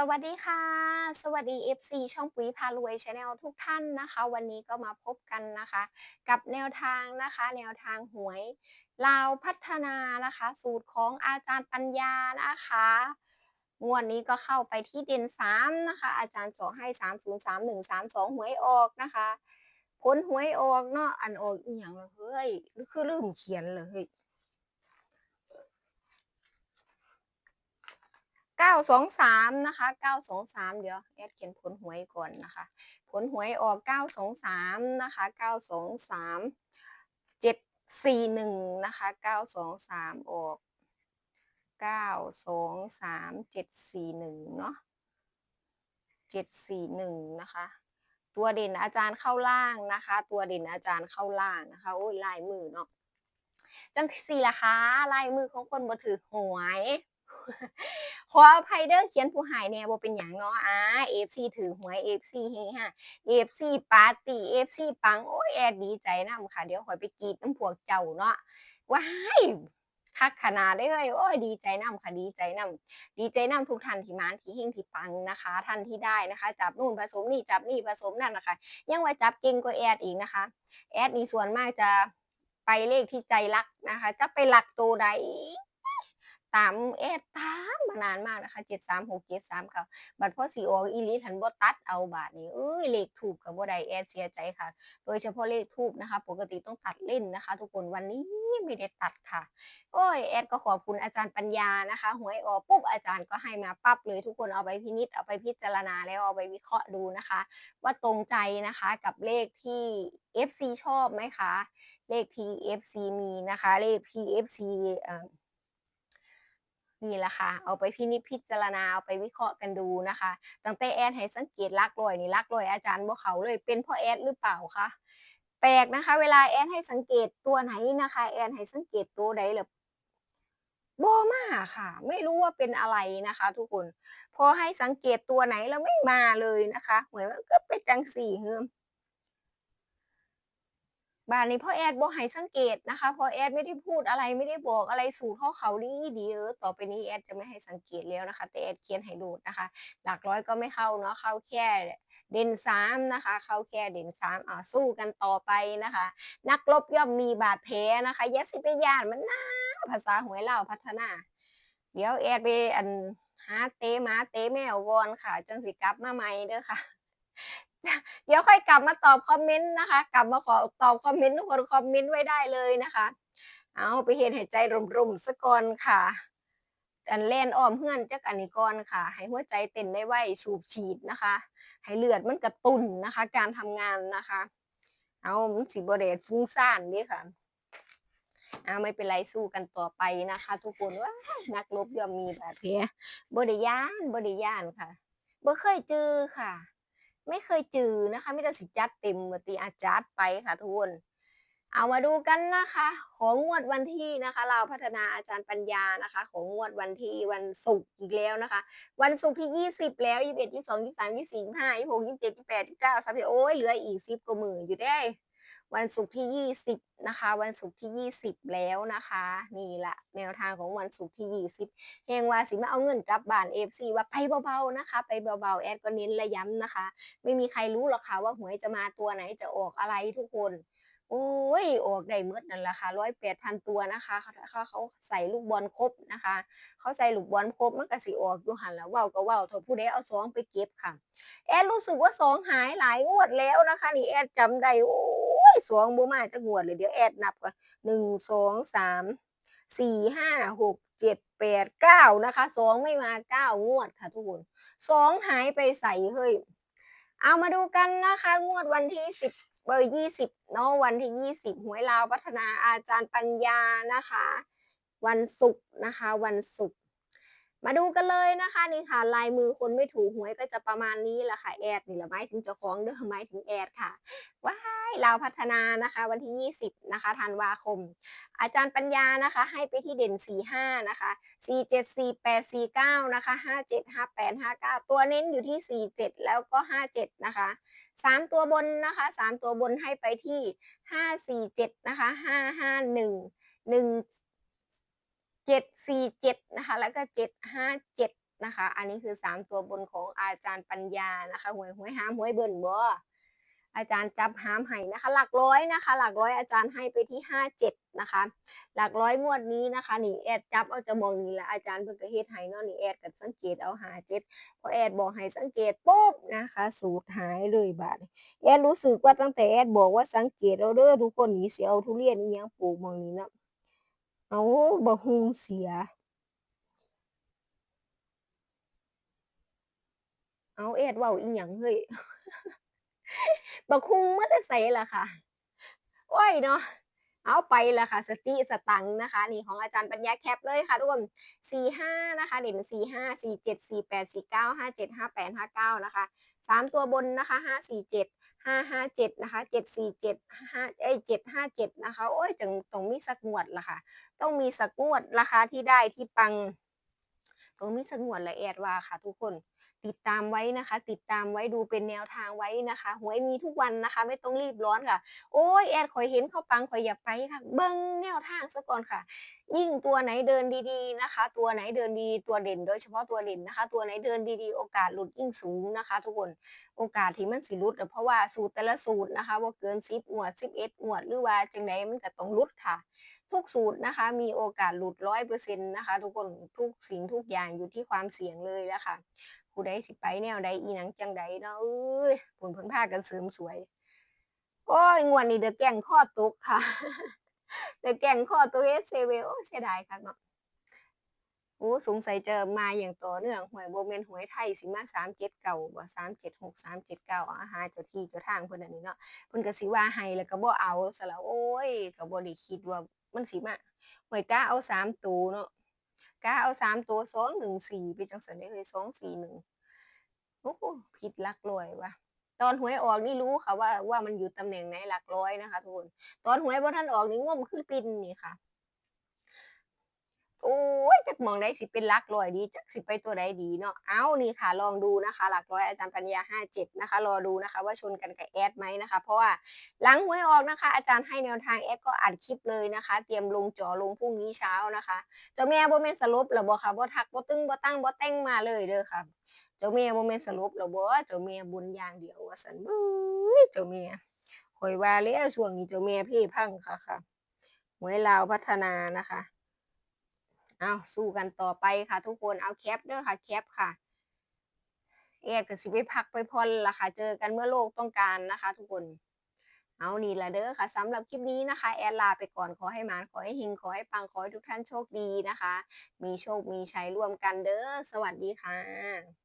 สวัสดีค่ะ สวัสดี FC ช่องปุ๋ยพารวยชาแนลทุกท่านนะคะ วันนี้ก็มาพบกันนะคะ กับแนวทางนะคะ แนวทางหวยลาวพัฒนานะคะ สูตรของอาจารย์ปัญญานะคะงวดนี้ก็เข้าไปที่เด่น3นะคะ อาจารย์จาะให้ 3 0 3 1 3 2 หวยออกนะคะผลหวยออกเนาะอันออกอีหยังเลยเฮ้ยคือลืมเขียนเลย เฮ้ย923นะคะ923เดี๋ยวแอดเขียนผลหวยก่อนนะคะ ผลหวยออก923นะคะ923 741นะคะ923ออก923 741เนาะ741นะคะ ตัวเด่นอาจารย์เข้าล่างนะคะ ตัวเด่นอาจารย์เข้าล่างนะคะโอ้ยลายมือเนาะจังสี่ละคะลายมือของคนบ่ถือหวย ขออภัยเด้อเขียนผู้หายเนี่ยบ่เป็นหยังเนาะอ่า FC ถือหวย FC เฮฮา FC ปาร์ตี้ FC ปังโอ้ยแอดดีใจนำค่ะ เดี๋ยวขอยไปกรีดน้ำพวกเจ้าเนาะว้ายคักขนาดได้เลยโอ้ยดีใจนำค่ะดีใจนำดีใจนำทุกท่านที่มานที่เฮงที่ปังนะคะ ท่านที่ได้นะคะ จับนู่นผสมนี่จับนี่ผสมนั่นนะคะยังว่าจับเก่งกว่าแอดอีกนะคะ แอดนี่ส่วนมากจะไปเลขที่ใจรักนะคะ จะไปหลักตัวใด ตามแอดตามมานานมากนะคะเจ็ดสามหกเจ็ดสามเก้าบัตรพ่อสีออกอีลีทันบ่ตัดเอาบาทนี้เอ้ยเลขถูกกับบ่ได้แอดเสียใจค่ะ โดยเฉพาะเลขทูบนะคะ ปกติต้องตัดเล่นนะคะ ทุกคนวันนี้ไม่ได้ตัดค่ะ โอ้ยแอดก็ขอบคุณอาจารย์ปัญญานะคะหวยออกปุ๊บอาจารย์ก็ให้มาปั๊บเลยทุกคนเอาไปพินิจเอาไปพิจารณาแล้วเอาไปวิเคราะห์ดูนะคะ ว่าตรงใจนะคะกับเลขที่ FC ชอบไหมคะ เลขที่ FC มีนะคะ เลขที่ FC เอ่อ นี่แหละค่ะ เอาไปพินิจพิจารณาเอาไปวิเคราะห์กันดูนะคะ ตั้งแต่แอดให้สังเกตลักลอยนี่ลักลอยอาจารย์บ่เขาเลยเป็นเพ่อแอดหรือเปล่าคะแปลกนะคะ เวลาแอดให้สังเกตตัวไหนนะคะ แอดให้สังเกตตัวใดเหรอบ่มาค่ะ ไม่รู้ว่าเป็นอะไรนะคะ ทุกคน พอให้สังเกตตัวไหนแล้วไม่มาเลยนะคะเหมือนมันก็เป็นจังสี่เฮิม บ้านนี้พ่อแอดบ่ให้สังเกตนะคะเพอแอดไม่ได้พูดอะไรไม่ได้บอกอะไรสู่ข้อเขาดีดีเออต่อไปนี้แอดจะไม่ให้สังเกตแล้วนะคะ แต่แอดเขียนให้ดูนะคะ หลักร้อยก็ไม่เข้าเนาะเข้าแค่เด่นสามนะคะ เข้าแค่เด่นสามอ่าสู้กันต่อไปนะคะ นักรบย่อมมีบาดแผลนะคะยาสิปยานมันนะภาษาหวยเล่าพัฒนา เดี๋ยวแอดไปอันหาเตะมาเตะแมวก่อนค่ะ จังสิกลับมาใหม่เด้อค่ะ เดี๋ยวค่อยกลับมาตอบคอมเมนต์นะคะ กลับมาขอตอบคอมเมนต์ทุกคนคอมเมนต์ไว้ได้เลยนะคะ เอาไปเห็นหายใจร่มๆสะก่อนค่ะอันเล่นอ้อมเพื่อนจักอันนี้ก่อนค่ะ ให้หัวใจเต้นได้ไวสูบฉีดนะคะ ให้เลือดมันกระตุ้นนะคะ การทำงานนะคะ เอามันสิบเดดฟุ้งซ่านนี่ค่ะเอาไม่เป็นไรสู้กันต่อไปนะคะ ทุกคนว่านักรบย่อมมีแบาดแผลบริยานบริยานค่ะบ่เคยเจอค่ะ ไม่เคยจือนะคะไม่ได้สิจัดเต็มมาตีอาจาัดไปค่ะทุกคนเอามาดูกันนะคะ ของงวดวันที่นะคะ เราพัฒนาอาจารย์ปัญญานะคะ ของงวดวันที่วันศุกร์อีกแล้วนะคะ วันศุกร์ที่ 20 แล้ว 21 22 23 24 25 26 27 28 29 30โอ้ยเหลืออีก10กว่าหมื่นอยู่ได้ วันศุกร์ที่ 20 นะคะ วันศุกร์ที่ 20 แล้วนะคะ นี่แหละแนวทางของวันศุกร์ที่ 20เฮงว่าสิมาเอาเงินกลับบ้าน FC ว่าไปเบาๆนะคะ ไปเบาๆแอดก็เน้นระย้ำนะคะ ไม่มีใครรู้หรอกค่ะว่าหวยจะมาตัวไหนจะออกอะไรทุกคนโอ้ยออกได้เมื่อนั่นแหละค่ะร้อยแปดพันตัวนะคะเขาเขาเขาใส่ลูกบอลครบนะคะ เขาใส่ลูกบอลครบมันก็สิออกอยู่หันแล้วว้าก็เว้าเถอผู้ใดเอาสองไปเก็บค่ะ แอดรู้สึกว่าสองหายหลายงวดแล้วนะคะ นี่แอดจำได้โอ้ ยสองบ่มาจะงวดเลยเดี๋ยวแอดนับก่อนหนึ่งสองสามสี่ห้าหกเจ็ดแปดเก้านะคะสองไม่มาเก้างวดค่ะทุกคนสองหายไปใส่เฮ้ยเอามาดูกันนะคะ งวดวันที่สิบเบอร์ยี่สิบเนาะวันที่ยี่สิบหวยลาวพัฒนาอาจารย์ปัญญานะคะ วันศุกร์นะคะ วันศุกร์ มาดูกันเลยนะคะนี่ค่ะลายมือคนไม่ถูกหวยก็จะประมาณนี้แหละค่ะแอดนี่แหละหมายถึงเจ้าของเด้อหมายถึงแอดค่ะว้ายลาพัฒนานะคะ วันที่ 20นะคะธันวาคม อาจารย์ปัญญานะคะ ให้ไปที่เด่น 45นะคะ47 48 49นะคะ57 58 59 ตัวเน้นอยู่ที่ 47 แล้วก็ 57 นะคะ 3 ตัวบนนะคะ 3 ตัวบนให้ไปที่ 547นะคะ551 1 747นะคะแล้วก็ 757นะคะ อันนี้คือ 3 ตัวบนของอาจารย์ปัญญานะคะหวยหวยหามหวยเบิ่นบ่อาจารย์จับหามให้นะคะ หลักร้อยนะคะ หลักร้อยอาจารย์ให้ไปที่ 57นะคะ หลักร้อยงวดนี้นะคะนี่แอดจับเอาจะมองนี่แหละอาจารย์เพิ่นก็เฮ็ดให้เนาะนี่แอดก็สังเกตเอาหาเจ็ดพอแอดบอกให้สังเกตปุ๊บนะคะ สูตรหายเลยบาดแอดรู้สึกว่าตั้งแต่แอดบอกว่าสังเกตเอาเด้อทุกคนนี่สิเอาทุเรียนอีหยังปลูกมองนี้เนาะ เอาบะฮุงเสีย เอาเอ็ดเว้าอีหยังเฮ้ยบะฮุงมาแต่ใส่ละค่ะ โอ้ยเนาะ เอาไปละค่ะ สติสตังค์นะคะ นี่ของอาจารย์ปัญญาแคปเลยค่ะทุกคน45นะคะ เด่น45 47 48 49 57 58 59นะคะ3 ตัวบนนะคะ 547 557นะคะ747 5เอ้ย757นะคะ โอ้ยจังต้องมีสักงวดละค่ะ ต้องมีสักงวดราคาที่ได้ที่ปังต้องมีสักงวดละแอดว่าค่ะทุกคน ติดตามไว้นะคะ ติดตามไว้ดูเป็นแนวทางไว้นะคะหวยมีทุกวันนะคะ ไม่ต้องรีบร้อนค่ะ โอ้ยแอดข่อยเห็นเขาปังข่อยอยากไปค่ะ เบิ่งแนวทางซะก่อนค่ะ ยิ่งตัวไหนเดินดีๆนะคะ ตัวไหนเดินดีตัวเด่น โดยเฉพาะตัวเด่นนะคะ ตัวไหนเดินดีๆ โอกาสหลุดยิ่งสูงนะคะ ทุกคนโอกาสที่มันสิหลุดเพราะว่าสูตรแต่ละสูตรนะคะบ่าเกิน10งวด11งวดหรือว่าจังใดมันก็ต้องหลุดค่ะทุกสูตรนะคะมีโอกาสหลุด100%นต์นะคะ ทุกคนทุกสิ่งทุกอย่างอยู่ที่ความเสี่ยงเลยล่ะค่ะ ผู้ใดสิไปแนวใดอีหยังจังใดเนาะเอ้ยเพิ่นเพิ่นพากันเสริมสวย โอ๊ยงวดนี้เด้อแก๊งคอตกค่ะเด้อแก๊งคอตก S7 โอ้เสียดายคักเนาะโอ้สงสัยจะมาอย่างต่อเนื่องหวยโบ่แม่นหวยไทยสิมา379บ่376 379อาหาเจ้าที่เจ้าทางเพิ่นอันนี้เนาะเพิ่นก็สิว่าให้แล้วก็บ่เอาซะแล้วโอ๊ยก็บ่ได้คิดว่ามันสิมาหวยกะเอา3ตัวเนาะ กาเอาสามตัวสองหนึ่งสี่ไปจังสันได้เฮ้ย241โอ้ผิดหลักร้อยว่ะตอนหวยออกนี่รู้ค่ะว่าว่ามันอยู่ตำแหน่งไหนหลักร้อยนะคะทุกคน ตอนหวยบ่ท่านออกนี่งมคือปิ่นนี่ค่ะ โอ๊ยจักมองใดสิเป็นหลักร้อยดีจักสิไปตัวใดดีเนาะเอ้านี่ค่ะลองดูนะคะ หลักร้อยอาจารย์ปัญญา 57 นะคะ รอดูนะคะ ว่าชนกันกับแอดไหมนะคะ เพราะว่าหลังหวยออกนะคะ อาจารย์ให้แนวทางแอดก็อัดคลิปเลยนะคะ เตรียมลงจ่อลงพรุ่งนี้เช้านะคะเจ้าแม่บ่แมนสลบแล้วบ่ค่ะบ่ทักบ่ตึงบ่ตั้งบ่แต่งมาเลยเด้อค่ะเจ้าแม่บ่แมนสลบแล้วบ่เจ้าแม่บุญอย่างเดียวว่าซั่นเบ้ยเจ้าแม่ข้อยว่าแล้วช่วงนี้เจ้าแม่เพ่พังคักค่ะหวยลาวพัฒนานะคะ เอาสู้กันต่อไปค่ะทุกคนเอาแคปเด้อค่ะแคปค่ะแอดกับสิไปพักไปพ่อนละค่ะ เจอกันเมื่อโลกต้องการนะคะ ทุกคน เอานี่ละเด้อค่ะสำหรับคลิปนี้นะคะ แอดลาไปก่อนขอให้หมานขอให้หิงขอให้ปังขอให้ทุกท่านโชคดีนะคะ มีโชคมีชัยร่วมกันเด้อสวัสดีค่ะ